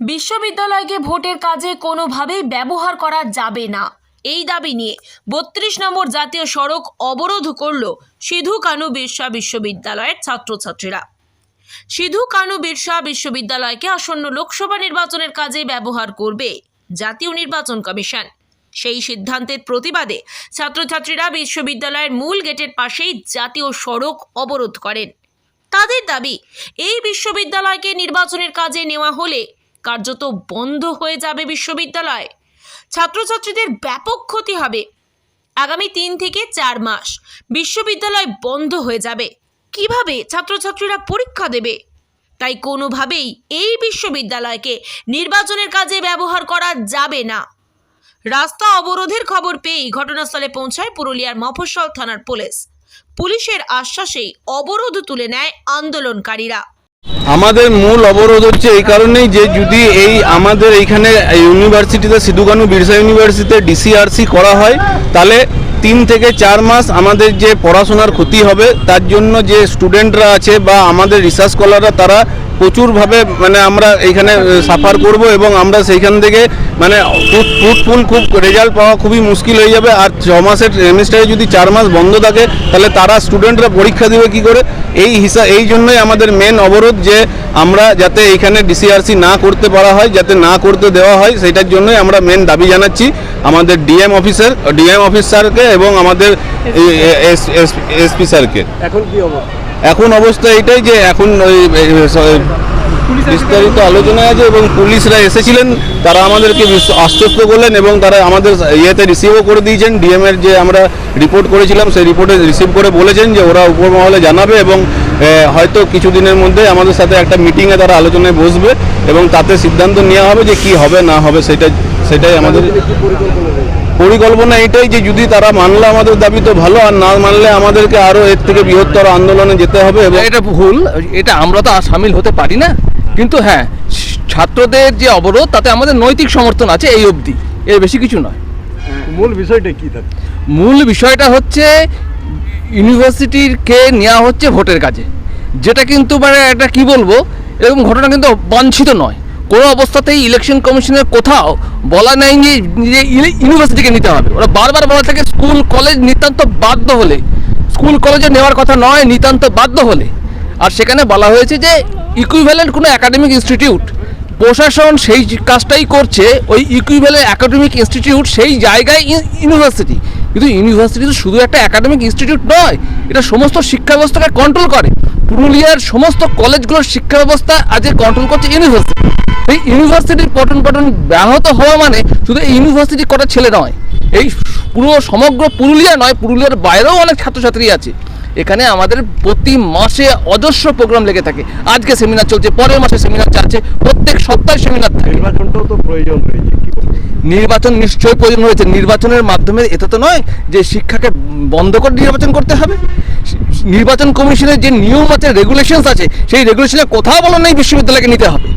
বিশ্ববিদ্যালয়কে ভোটের কাজে কোনোভাবেই ব্যবহার করা যাবে না। এই দাবি নিয়ে বত্রিশ নম্বর জাতীয় সড়ক অবরোধ করল সিধু কানু বিরসা বিশ্ববিদ্যালয়ের ছাত্রছাত্রীরা। সিধু কানু বিরসা বিশ্ববিদ্যালয়কে আসন্ন লোকসভা নির্বাচনের কাজে ব্যবহার করবে জাতীয় নির্বাচন কমিশন। সেই সিদ্ধান্তের প্রতিবাদে ছাত্রছাত্রীরা বিশ্ববিদ্যালয়ের মূল গেটের পাশেই জাতীয় সড়ক অবরোধ করেন। তাদের দাবি, এই বিশ্ববিদ্যালয়কে নির্বাচনের কাজে নেওয়া হলে কার্যত বন্ধ হয়ে যাবে বিশ্ববিদ্যালয়। ছাত্রছাত্রীদের ব্যাপক ক্ষতি হবে। আগামী তিন থেকে চার মাস বিশ্ববিদ্যালয় বন্ধ হয়ে যাবে। কীভাবে ছাত্রছাত্রীরা পরীক্ষা দেবে? তাই কোনোভাবেই এই বিশ্ববিদ্যালয়কে নির্বাচনের কাজে ব্যবহার করা যাবে না। রাস্তা অবরোধের খবর পেয়েই ঘটনাস্থলে পৌঁছায় পুরুলিয়ার মফস্বল থানার পুলিশ। পুলিশের আশ্বাসেই অবরোধ তুলে নেয় আন্দোলনকারীরা। আমাদের মূল অবরোধ হচ্ছে এই কারণেই যে যদি এই আমাদের এইখানে ইউনিভার্সিটিতে সিধুকানু বিরসা ইউনিভার্সিটিতে ডিসিআরসি করা হয়, তাহলে তিন থেকে চার মাস আমাদের যে পড়াশোনার ক্ষতি হবে, তার জন্য যে স্টুডেন্টরা আছে বা আমাদের রিসার্চ স্কলাররা, তারা প্রচুরভাবে মানে আমরা এইখানে সাফার করব এবং আমরা সেইখান থেকে মানে ফ্রুটফুল খুব রেজাল্ট পাওয়া খুবই মুশকিল হয়ে যাবে। আর ছ মাসের সেমিস্টারে যদি চার মাস বন্ধ থাকে, তাহলে তারা স্টুডেন্টরা পরীক্ষা দেবে কি করে? এই হিসা, এই জন্যই আমাদের মেন অবরোধ যে আমরা যাতে এইখানে ডিসিআরসি না করতে পারা হয়, যাতে না করতে দেওয়া হয় সেটার জন্যই আমরা মেন দাবি জানাচ্ছি। আমাদের ডিএম অফিসার ডিএম অফিসারকে এবং আমাদের এসপি স্যারকে এখন কি অবস্থা? এখন অবস্থা এটাই যে এখন ওই বিস্তারিত আলোচনায় আছে এবং পুলিশরা এসেছিলেন, তারা আমাদেরকে আশ্বস্ত করলেন এবং তারা আমাদের ইয়েতে রিসিভও করে দিয়েছেন। ডিএম এর যে আমরা রিপোর্ট করেছিলাম, সেই রিপোর্টে রিসিভ করে বলেছেন যে ওরা উপর মহলে জানাবে এবং হয়তো কিছুদিনের মধ্যে আমাদের সাথে একটা মিটিংয়ে তারা আলোচনায় বসবে এবং তাতে সিদ্ধান্ত নেওয়া হবে যে কি হবে, না হবে, সেটা, সেটাই আমাদের পরিকল্পনা এটাই যে যদি তারা মানলে আমাদের দাবি তো ভালো আর না মানলে আমাদেরকে আরও এর থেকে বৃহত্তর আন্দোলনে যেতে হবে এবং এটা ভুল এটা আমরা তো আর সামিল হতে পারি না। কিন্তু হ্যাঁ ছাত্রদের যে অবরোধ তাতে আমাদের নৈতিক সমর্থন আছে এই অবধি এর বেশি কিছু নয়। মূল বিষয়টা কি থাকে মূল বিষয়টা হচ্ছে ইউনিভার্সিটিরকে নেওয়া হচ্ছে ভোটের কাজে। যেটা কিন্তু মানে একটা কি বলব এরকম ঘটনা কিন্তু বাঞ্ছিত নয়। কোনো অবস্থাতেই ইলেকশন কমিশনের কোথাও বলা নেই যে ইউনিভার্সিটিকে নিতে হবে। ওরা বারবার বলা থাকে স্কুল কলেজ নিতান্ত বাধ্য হলে। স্কুল কলেজে নেওয়ার কথা নয়, নিতান্ত বাধ্য হলে। আর সেখানে বলা হয়েছে যে ইকুইভ্যালেন্ট কোনো একাডেমিক ইনস্টিটিউট প্রশাসন সেই কাজটাই করছে, ওই ইকুইভ্যালেন্ট একাডেমিক ইনস্টিটিউট সেই জায়গায় ইউনিভার্সিটি কিন্তু ইউনিভার্সিটি তো শুধু একটা একাডেমিক ইনস্টিটিউট নয়, এটা সমস্ত শিক্ষা ব্যবস্থাকে কন্ট্রোল করে। পুরুলিয়ার সমস্ত কলেজগুলোর শিক্ষা ব্যবস্থা আজকে কন্ট্রোল করছে ইউনিভার্সিটি এই ইউনিভার্সিটির পঠন পঠন ব্যাহত হওয়া মানে শুধু এই ইউনিভার্সিটি কটা ছেলে নয়। এই পুরো সমগ্র পুরুলিয়া নয় পুরুলিয়ার বাইরেও অনেক ছাত্রছাত্রী আছে। এখানে আমাদের প্রতি মাসে অজস্র প্রোগ্রাম লেগে থাকে। আজকে সেমিনার চলছে পরের মাসে সেমিনার চলছে প্রত্যেক সপ্তাহে সেমিনার থাকে। নির্বাচনটাও তো প্রয়োজন রয়েছে নির্বাচন নিশ্চয়ই প্রয়োজন হয়েছে নির্বাচনের মাধ্যমে এটা তো নয় যে শিক্ষাকে বন্ধ করে নির্বাচন করতে হবে। নির্বাচন কমিশনের যে নিয়ম আছে রেগুলেশনস আছে সেই রেগুলেশনে কোথাও বলা নেই বিশ্ববিদ্যালয়কে নিতে হবে।